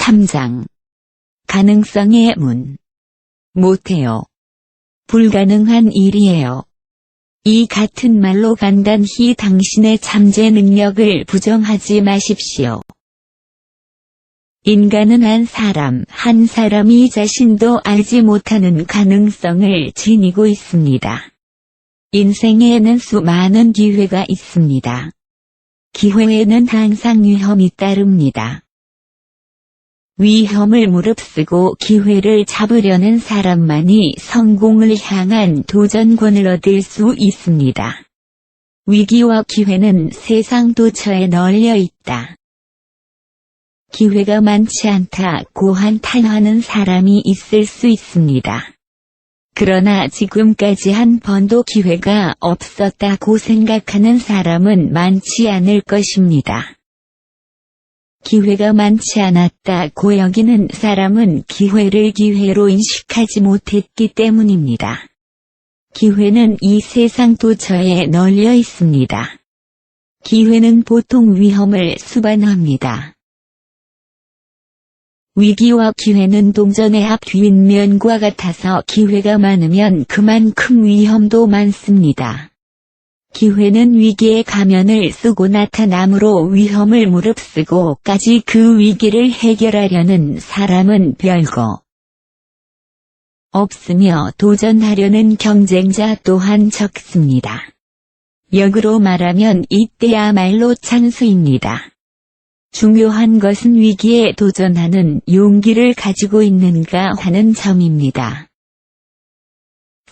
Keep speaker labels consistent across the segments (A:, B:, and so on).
A: 3장 가능성의 문 못해요. 불가능한 일이에요. 이 같은 말로 간단히 당신의 잠재 능력을 부정하지 마십시오. 인간은 한 사람, 한 사람이 자신도 알지 못하는 가능성을 지니고 있습니다. 인생에는 수많은 기회가 있습니다. 기회에는 항상 위험이 따릅니다. 위험을 무릅쓰고 기회를 잡으려는 사람만이 성공을 향한 도전권을 얻을 수 있습니다. 위기와 기회는 세상 도처에 널려 있다. 기회가 많지 않다고 한탄하는 사람이 있을 수 있습니다. 그러나 지금까지 한 번도 기회가 없었다고 생각하는 사람은 많지 않을 것입니다. 기회가 많지 않았다고 여기는 사람은 기회를 기회로 인식하지 못했기 때문입니다. 기회는 이 세상 도처에 널려 있습니다. 기회는 보통 위험을 수반합니다. 위기와 기회는 동전의 앞 뒷면과 같아서 기회가 많으면 그만큼 위험도 많습니다. 기회는 위기의 가면을 쓰고 나타나므로 위험을 무릅쓰고까지 그 위기를 해결하려는 사람은 별거 없으며 도전하려는 경쟁자 또한 적습니다. 역으로 말하면 이때야말로 찬수입니다. 중요한 것은 위기에 도전하는 용기를 가지고 있는가 하는 점입니다.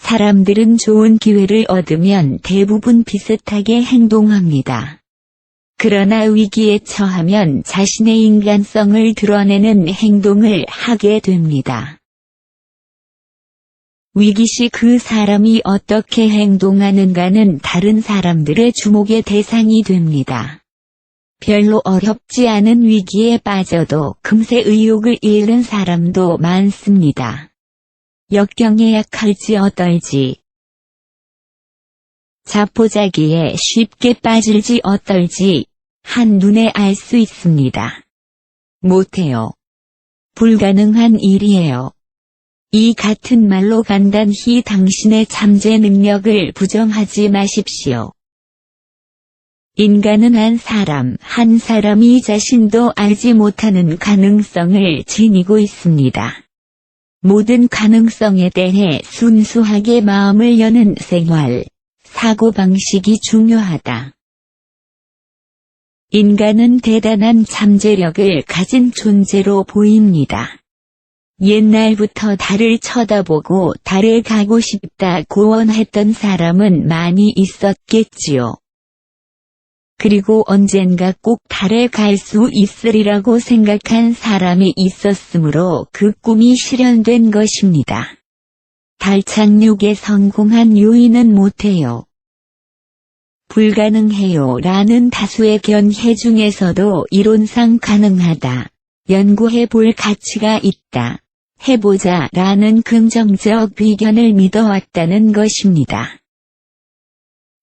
A: 사람들은 좋은 기회를 얻으면 대부분 비슷하게 행동합니다. 그러나 위기에 처하면 자신의 인간성을 드러내는 행동을 하게 됩니다. 위기 시 그 사람이 어떻게 행동하는가는 다른 사람들의 주목의 대상이 됩니다. 별로 어렵지 않은 위기에 빠져도 금세 의욕을 잃는 사람도 많습니다. 역경에 약할지 어떨지 자포자기에 쉽게 빠질지 어떨지 한눈에 알 수 있습니다. 못해요. 불가능한 일이에요. 이 같은 말로 간단히 당신의 잠재 능력을 부정하지 마십시오. 인간은 한 사람, 한 사람이 자신도 알지 못하는 가능성을 지니고 있습니다. 모든 가능성에 대해 순수하게 마음을 여는 생활, 사고방식이 중요하다. 인간은 대단한 잠재력을 가진 존재로 보입니다. 옛날부터 달을 쳐다보고 달에 가고 싶다 고 원했던 사람은 많이 있었겠지요. 그리고 언젠가 꼭 달에 갈 수 있으리라고 생각한 사람이 있었으므로 그 꿈이 실현된 것입니다. 달 착륙에 성공한 요인은 못해요. 불가능해요 라는 다수의 견해 중에서도 이론상 가능하다. 연구해 볼 가치가 있다. 해보자 라는 긍정적 비견을 믿어왔다는 것입니다.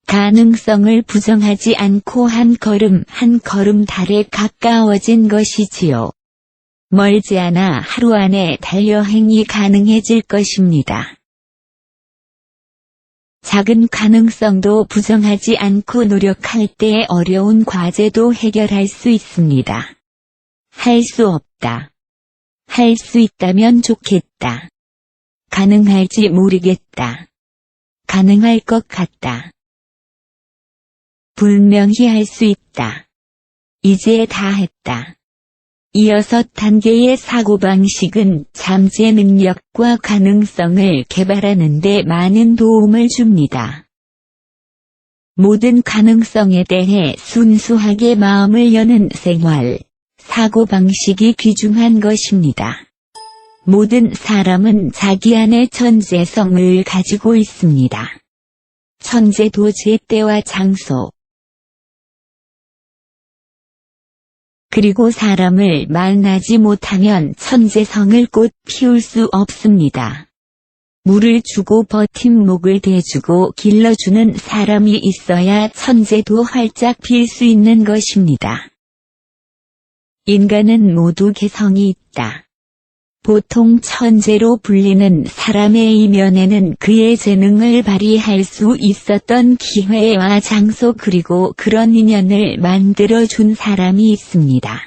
A: 가능성을 부정하지 않고 한 걸음 한 걸음 달에 가까워진 것이지요. 멀지 않아 하루 안에 달여행이 가능해질 것입니다. 작은 가능성도 부정하지 않고 노력할 때 어려운 과제도 해결할 수 있습니다. 할 수 없다. 할 수 있다면 좋겠다. 가능할지 모르겠다. 가능할 것 같다. 분명히 할 수 있다. 이제 다 했다. 이 여섯 단계의 사고방식은 잠재 능력과 가능성을 개발하는 데 많은 도움을 줍니다. 모든 가능성에 대해 순수하게 마음을 여는 생활, 사고방식이 귀중한 것입니다. 모든 사람은 자기 안에 천재성을 가지고 있습니다. 천재도 제때와 장소, 그리고 사람을 만나지 못하면 천재성을 꽃 피울 수 없습니다. 물을 주고 버팀목을 대주고 길러주는 사람이 있어야 천재도 활짝 필 수 있는 것입니다. 인간은 모두 개성이 있다. 보통 천재로 불리는 사람의 이면에는 그의 재능을 발휘할 수 있었던 기회와 장소 그리고 그런 인연을 만들어준 사람이 있습니다.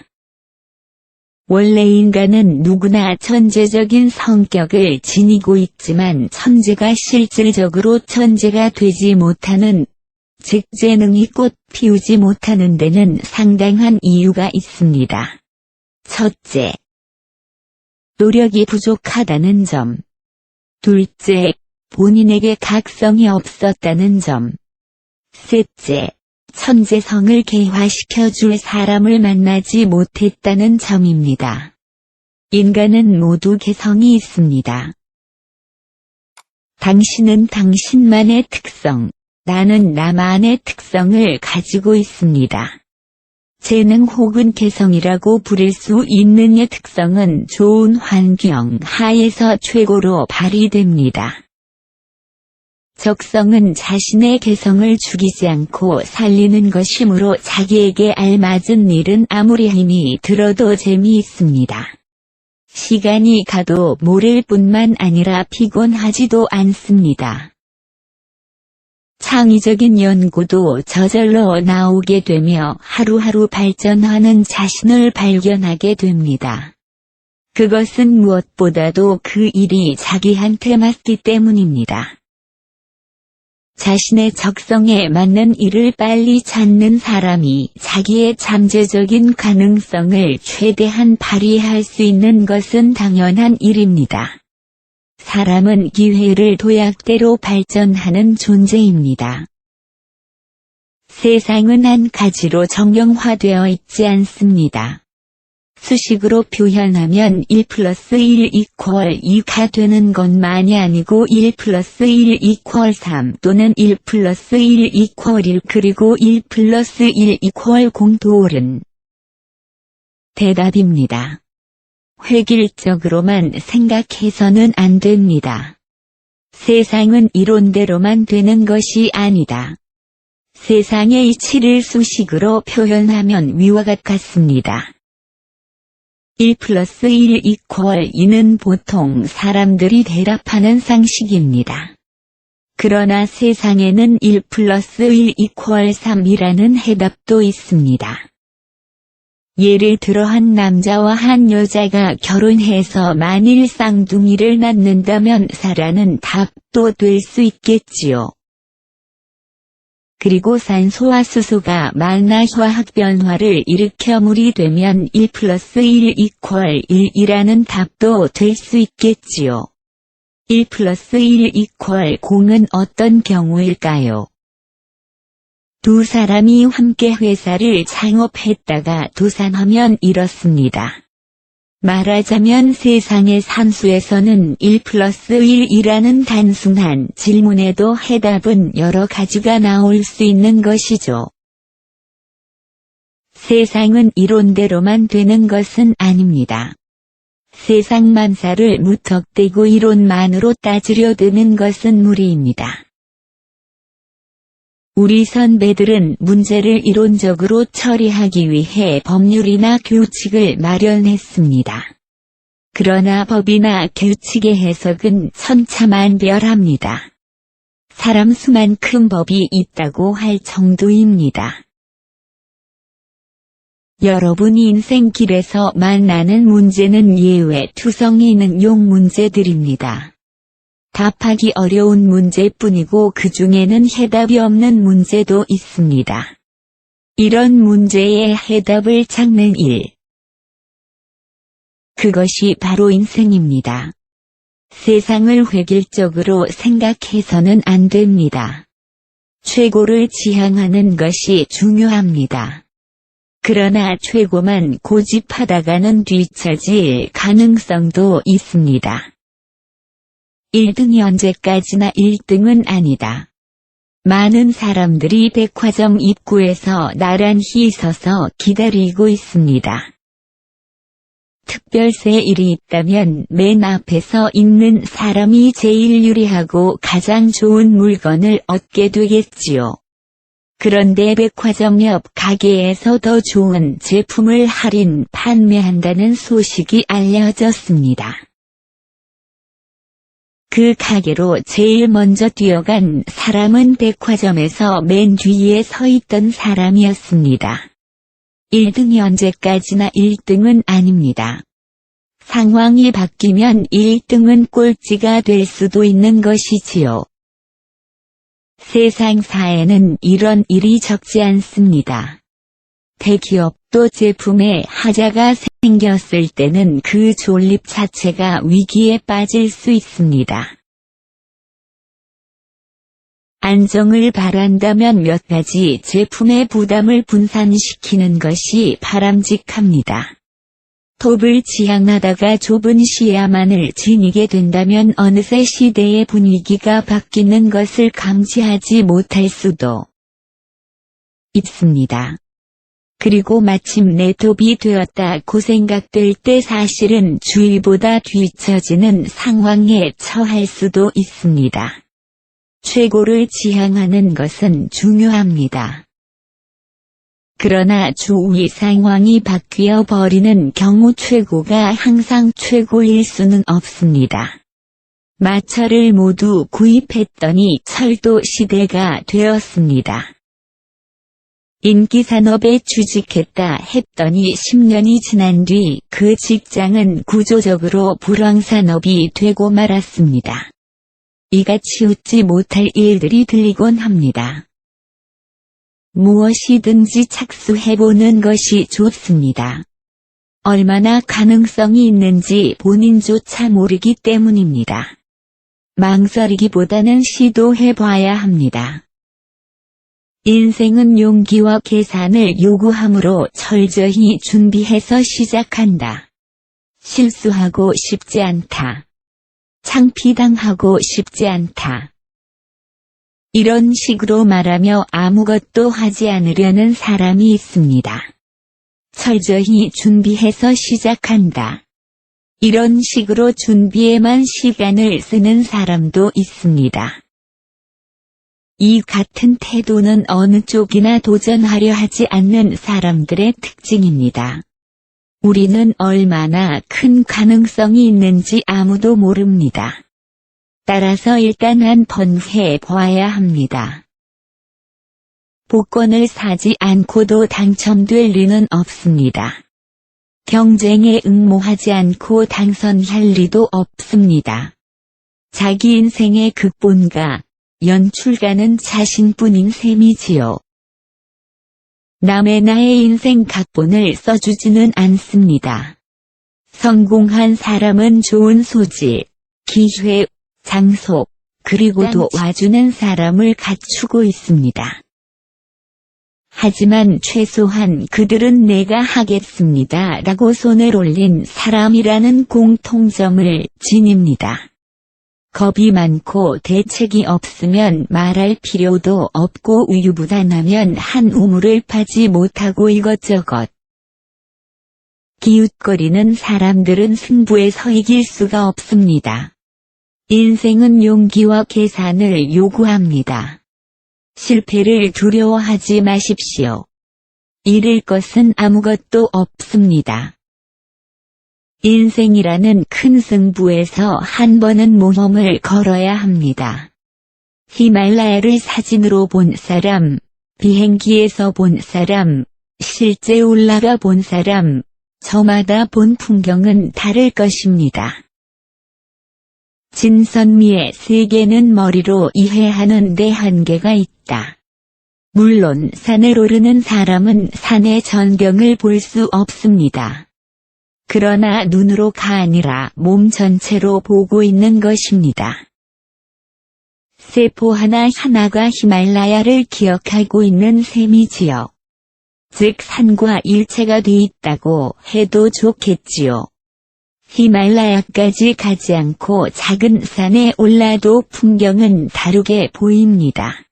A: 원래 인간은 누구나 천재적인 성격을 지니고 있지만 천재가 실질적으로 천재가 되지 못하는 즉 재능이 꽃 피우지 못하는 데는 상당한 이유가 있습니다. 첫째, 노력이 부족하다는 점. 둘째, 본인에게 각성이 없었다는 점. 셋째, 천재성을 개화시켜 줄 사람을 만나지 못했다는 점입니다. 인간은 모두 개성이 있습니다. 당신은 당신만의 특성, 나는 나만의 특성을 가지고 있습니다. 재능 혹은 개성이라고 부를 수 있는 의 특성은 좋은 환경 하에서 최고로 발휘됩니다. 적성은 자신의 개성을 죽이지 않고 살리는 것이므로 자기에게 알맞은 일은 아무리 힘이 들어도 재미있습니다. 시간이 가도 모를 뿐만 아니라 피곤하지도 않습니다. 창의적인 연구도 저절로 나오게 되며 하루하루 발전하는 자신을 발견하게 됩니다. 그것은 무엇보다도 그 일이 자기한테 맞기 때문입니다. 자신의 적성에 맞는 일을 빨리 찾는 사람이 자기의 잠재적인 가능성을 최대한 발휘할 수 있는 것은 당연한 일입니다. 사람은 기회를 도약대로 발전하는 존재입니다. 세상은 한 가지로 정형화되어 있지 않습니다. 수식으로 표현하면 1 플러스 1 이퀄 2가 되는 것만이 아니고 1 플러스 1 이퀄 3 또는 1 플러스 1 이퀄 1 그리고 1 플러스 1 이퀄 공도 옳은 대답입니다. 획일적으로만 생각해서는 안 됩니다. 세상은 이론대로만 되는 것이 아니다. 세상의 이치를 수식으로 표현하면 위와 같습니다. 1 플러스 1 이퀄 2는 보통 사람들이 대답하는 상식입니다. 그러나 세상에는 1 플러스 1 이퀄 3이라는 해답도 있습니다. 예를 들어 한 남자와 한 여자가 결혼해서 만일 쌍둥이를 낳는다면 사라는 답도 될 수 있겠지요. 그리고 산소와 수소가 만나 화학 변화를 일으켜 물이 되면 1 플러스 1 이퀄 1이라는 답도 될 수 있겠지요. 1 플러스 1 이퀄 0은 어떤 경우일까요? 두 사람이 함께 회사를 창업했다가 도산하면 이렇습니다. 말하자면 세상의 산수에서는 1 플러스 1이라는 단순한 질문에도 해답은 여러 가지가 나올 수 있는 것이죠. 세상은 이론대로만 되는 것은 아닙니다. 세상 만사를 무턱대고 이론만으로 따지려 드는 것은 무리입니다. 우리 선배들은 문제를 이론적으로 처리하기 위해 법률이나 규칙을 마련했습니다. 그러나 법이나 규칙의 해석은 천차만별합니다. 사람 수만큼 법이 있다고 할 정도입니다. 여러분 인생길에서 만나는 문제는 예외 투성이 있는 용 문제들입니다. 답하기 어려운 문제뿐이고 그 중에는 해답이 없는 문제도 있습니다. 이런 문제의 해답을 찾는 일. 그것이 바로 인생입니다. 세상을 획일적으로 생각해서는 안 됩니다. 최고를 지향하는 것이 중요합니다. 그러나 최고만 고집하다가는 뒤처질 가능성도 있습니다. 1등이 언제까지나 1등은 아니다. 많은 사람들이 백화점 입구에서 나란히 서서 기다리고 있습니다. 특별세 일이 있다면 맨 앞에서 있는 사람이 제일 유리하고 가장 좋은 물건을 얻게 되겠지요. 그런데 백화점 옆 가게에서 더 좋은 제품을 할인 판매한다는 소식이 알려졌습니다. 그 가게로 제일 먼저 뛰어간 사람은 백화점에서 맨 뒤에 서 있던 사람이었습니다. 1등이 언제까지나 1등은 아닙니다. 상황이 바뀌면 1등은 꼴찌가 될 수도 있는 것이지요. 세상사에는 이런 일이 적지 않습니다. 대기업 도 제품에 하자가 생겼을 때는 그 존립 자체가 위기에 빠질 수 있습니다. 안정을 바란다면 몇 가지 제품의 부담을 분산시키는 것이 바람직합니다. 톱을 지향하다가 좁은 시야만을 지니게 된다면 어느새 시대의 분위기가 바뀌는 것을 감지하지 못할 수도 있습니다. 그리고 마침내 톱이 되었다고 생각될 때 사실은 주위보다 뒤처지는 상황에 처할 수도 있습니다. 최고를 지향하는 것은 중요합니다. 그러나 주위 상황이 바뀌어 버리는 경우 최고가 항상 최고일 수는 없습니다. 마차를 모두 구입했더니 철도 시대가 되었습니다. 인기산업에 취직했다 했더니 10년이 지난 뒤 그 직장은 구조적으로 불황산업이 되고 말았습니다. 이같이 웃지 못할 일들이 들리곤 합니다. 무엇이든지 착수해보는 것이 좋습니다. 얼마나 가능성이 있는지 본인조차 모르기 때문입니다. 망설이기보다는 시도해봐야 합니다. 인생은 용기와 계산을 요구하므로 철저히 준비해서 시작한다. 실수하고 싶지 않다. 창피당하고 싶지 않다. 이런 식으로 말하며 아무것도 하지 않으려는 사람이 있습니다. 철저히 준비해서 시작한다. 이런 식으로 준비에만 시간을 쓰는 사람도 있습니다. 이 같은 태도는 어느 쪽이나 도전하려 하지 않는 사람들의 특징입니다. 우리는 얼마나 큰 가능성이 있는지 아무도 모릅니다. 따라서 일단 한 번 해봐야 합니다. 복권을 사지 않고도 당첨될 리는 없습니다. 경쟁에 응모하지 않고 당선할 리도 없습니다. 자기 인생의 극본가, 연출가는 자신뿐인 셈이지요. 남의 나의 인생 각본을 써주지는 않습니다. 성공한 사람은 좋은 소질, 기회, 장소, 그리고도 와주는 사람을 갖추고 있습니다. 하지만 최소한 그들은 내가 하겠습니다 라고 손을 올린 사람이라는 공통점을 지닙니다. 겁이 많고 대책이 없으면 말할 필요도 없고 우유부단하면 한 우물을 파지 못하고 이것저것 기웃거리는 사람들은 승부에서 이길 수가 없습니다. 인생은 용기와 계산을 요구합니다. 실패를 두려워하지 마십시오. 잃을 것은 아무것도 없습니다. 인생이라는 큰 승부에서 한 번은 모험을 걸어야 합니다. 히말라야를 사진으로 본 사람, 비행기에서 본 사람, 실제 올라가 본 사람, 저마다 본 풍경은 다를 것입니다. 진선미의 세계는 머리로 이해하는 데 한계가 있다. 물론 산을 오르는 사람은 산의 전경을 볼 수 없습니다. 그러나 눈으로가 아니라 몸 전체로 보고 있는 것입니다. 세포 하나하나가 히말라야를 기억하고 있는 셈이지요. 즉 산과 일체가 돼 있다고 해도 좋겠지요. 히말라야까지 가지 않고 작은 산에 올라도 풍경은 다르게 보입니다.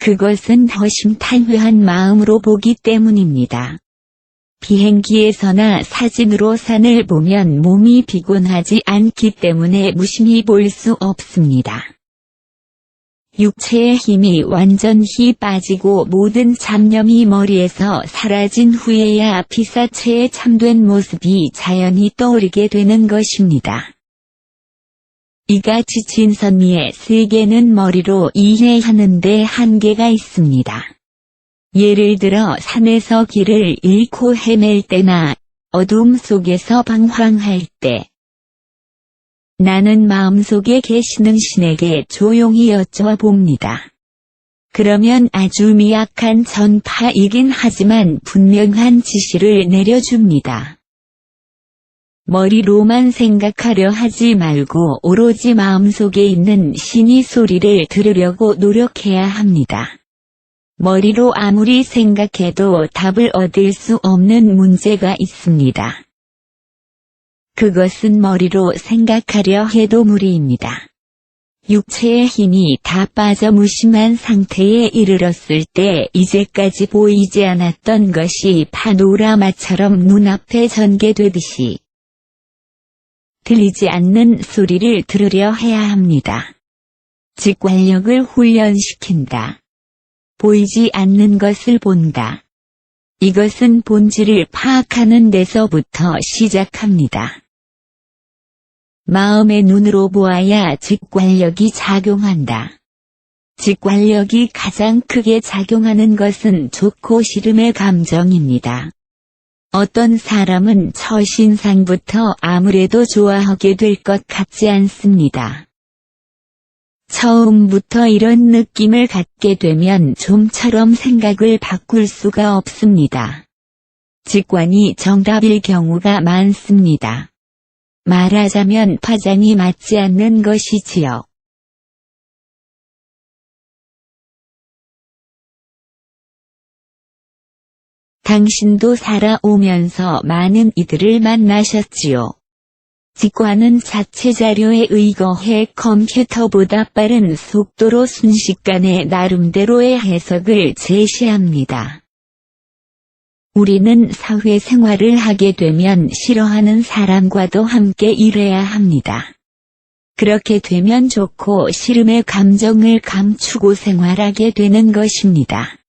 A: 그것은 허심탄회한 마음으로 보기 때문입니다. 비행기에서나 사진으로 산을 보면 몸이 피곤하지 않기 때문에 무심히 볼 수 없습니다. 육체의 힘이 완전히 빠지고 모든 잡념이 머리에서 사라진 후에야 피사체의 참된 모습이 자연히 떠오르게 되는 것입니다. 이같이 진선미의 세계는 머리로 이해하는데 한계가 있습니다. 예를 들어 산에서 길을 잃고 헤맬 때나 어둠 속에서 방황할 때 나는 마음속에 계시는 신에게 조용히 여쭤봅니다. 그러면 아주 미약한 전파이긴 하지만 분명한 지시를 내려줍니다. 머리로만 생각하려 하지 말고 오로지 마음속에 있는 신이 소리를 들으려고 노력해야 합니다. 머리로 아무리 생각해도 답을 얻을 수 없는 문제가 있습니다. 그것은 머리로 생각하려 해도 무리입니다. 육체의 힘이 다 빠져 무심한 상태에 이르렀을 때 이제까지 보이지 않았던 것이 파노라마처럼 눈앞에 전개되듯이 들리지 않는 소리를 들으려 해야 합니다. 직관력을 훈련시킨다. 보이지 않는 것을 본다. 이것은 본질을 파악하는 데서부터 시작합니다. 마음의 눈으로 보아야 직관력이 작용한다. 직관력이 가장 크게 작용하는 것은 좋고 싫음의 감정입니다. 어떤 사람은 처신상부터 아무래도 좋아하게 될 것 같지 않습니다. 처음부터 이런 느낌을 갖게 되면 좀처럼 생각을 바꿀 수가 없습니다. 직관이 정답일 경우가 많습니다. 말하자면 파장이 맞지 않는 것이지요. 당신도 살아오면서 많은 이들을 만나셨지요. 직관은 자체 자료에 의거해 컴퓨터보다 빠른 속도로 순식간에 나름대로의 해석을 제시합니다. 우리는 사회생활을 하게 되면 싫어하는 사람과도 함께 일해야 합니다. 그렇게 되면 좋고 싫음의 감정을 감추고 생활하게 되는 것입니다.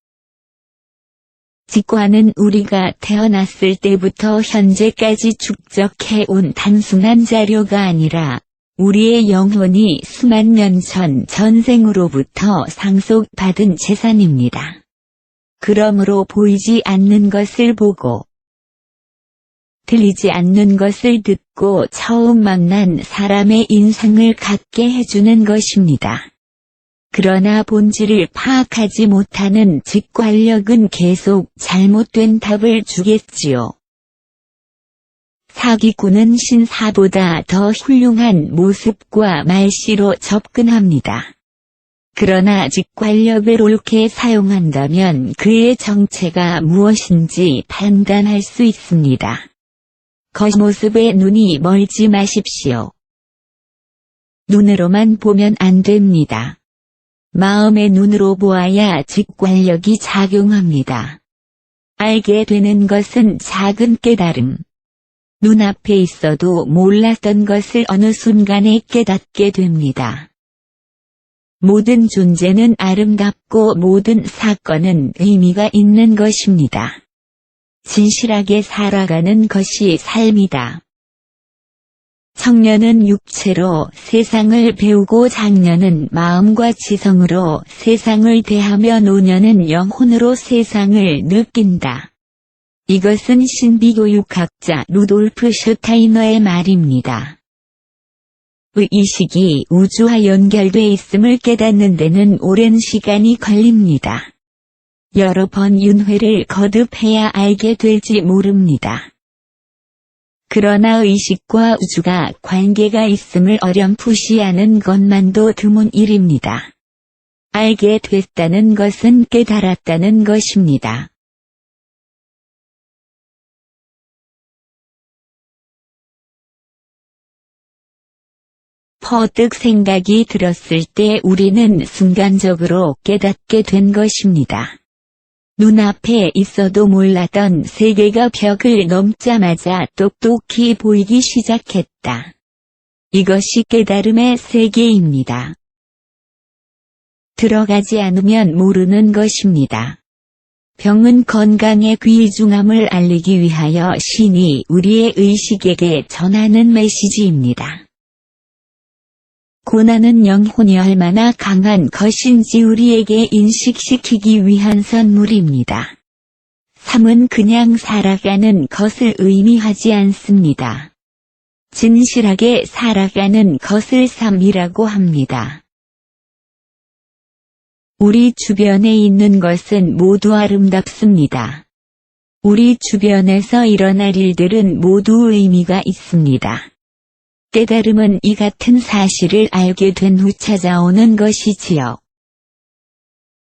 A: 직관은 우리가 태어났을 때부터 현재까지 축적해온 단순한 자료가 아니라 우리의 영혼이 수만 년 전 전생으로부터 상속받은 재산입니다. 그러므로 보이지 않는 것을 보고 들리지 않는 것을 듣고 처음 만난 사람의 인상을 갖게 해주는 것입니다. 그러나 본질을 파악하지 못하는 직관력은 계속 잘못된 답을 주겠지요. 사기꾼은 신사보다 더 훌륭한 모습과 말씨로 접근합니다. 그러나 직관력을 옳게 사용한다면 그의 정체가 무엇인지 판단할 수 있습니다. 겉모습에 눈이 멀지 마십시오. 눈으로만 보면 안 됩니다. 마음의 눈으로 보아야 직관력이 작용합니다. 알게 되는 것은 작은 깨달음. 눈앞에 있어도 몰랐던 것을 어느 순간에 깨닫게 됩니다. 모든 존재는 아름답고 모든 사건은 의미가 있는 것입니다. 진실하게 살아가는 것이 삶이다. 청년은 육체로 세상을 배우고 장년은 마음과 지성으로 세상을 대하며 노년은 영혼으로 세상을 느낀다. 이것은 신비교육학자 루돌프 슈타이너의 말입니다. 의식이 우주와 연결돼 있음을 깨닫는 데는 오랜 시간이 걸립니다. 여러 번 윤회를 거듭해야 알게 될지 모릅니다. 그러나 의식과 우주가 관계가 있음을 어렴풋이하는 것만도 드문 일입니다. 알게 됐다는 것은 깨달았다는 것입니다. 퍼뜩 생각이 들었을 때 우리는 순간적으로 깨닫게 된 것입니다. 눈앞에 있어도 몰랐던 세계가 벽을 넘자마자 똑똑히 보이기 시작했다. 이것이 깨달음의 세계입니다. 들어가지 않으면 모르는 것입니다. 병은 건강의 귀중함을 알리기 위하여 신이 우리의 의식에게 전하는 메시지입니다. 고난은 영혼이 얼마나 강한 것인지 우리에게 인식시키기 위한 선물입니다. 삶은 그냥 살아가는 것을 의미하지 않습니다. 진실하게 살아가는 것을 삶이라고 합니다. 우리 주변에 있는 것은 모두 아름답습니다. 우리 주변에서 일어날 일들은 모두 의미가 있습니다. 깨달음은 이 같은 사실을 알게 된 후 찾아오는 것이지요.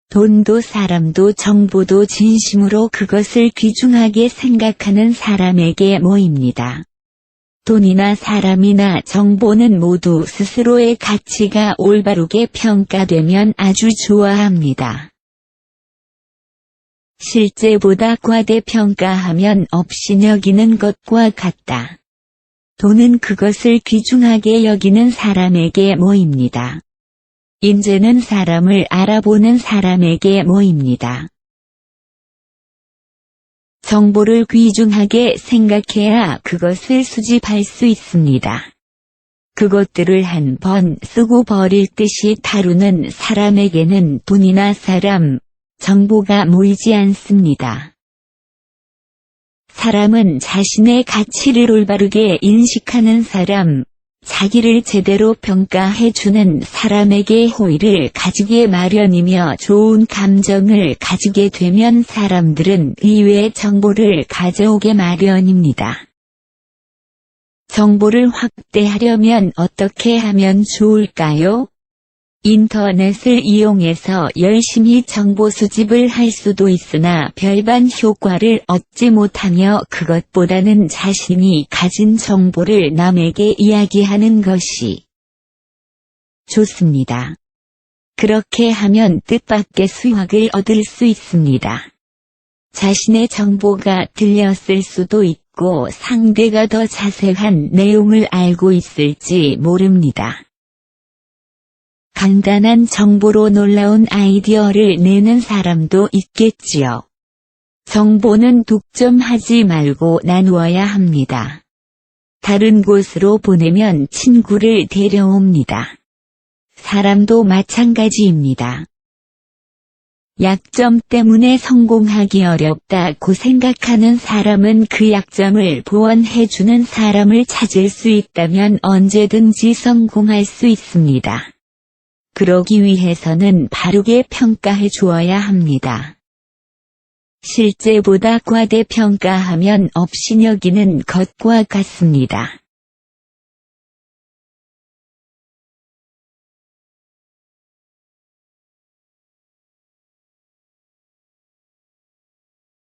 A: 돈도 사람도 정보도 진심으로 그것을 귀중하게 생각하는 사람에게 모입니다. 돈이나 사람이나 정보는 모두 스스로의 가치가 올바르게 평가되면 아주 좋아합니다. 실제보다 과대평가하면 업신여기는 것과 같다. 돈은 그것을 귀중하게 여기는 사람에게 모입니다. 인재는 사람을 알아보는 사람에게 모입니다. 정보를 귀중하게 생각해야 그것을 수집할 수 있습니다. 그것들을 한 번 쓰고 버릴 듯이 다루는 사람에게는 돈이나 사람, 정보가 모이지 않습니다. 사람은 자신의 가치를 올바르게 인식하는 사람, 자기를 제대로 평가해주는 사람에게 호의를 가지게 마련이며 좋은 감정을 가지게 되면 사람들은 의외의 정보를 가져오게 마련입니다. 정보를 확대하려면 어떻게 하면 좋을까요? 인터넷을 이용해서 열심히 정보 수집을 할 수도 있으나 별반 효과를 얻지 못하며 그것보다는 자신이 가진 정보를 남에게 이야기하는 것이 좋습니다. 그렇게 하면 뜻밖의 수확을 얻을 수 있습니다. 자신의 정보가 들렸을 수도 있고 상대가 더 자세한 내용을 알고 있을지 모릅니다. 간단한 정보로 놀라운 아이디어를 내는 사람도 있겠지요. 정보는 독점하지 말고 나누어야 합니다. 다른 곳으로 보내면 친구를 데려옵니다. 사람도 마찬가지입니다. 약점 때문에 성공하기 어렵다고 생각하는 사람은 그 약점을 보완해주는 사람을 찾을 수 있다면 언제든지 성공할 수 있습니다. 그러기 위해서는 바르게 평가해 주어야 합니다. 실제보다 과대평가하면 업신여기는 것과 같습니다.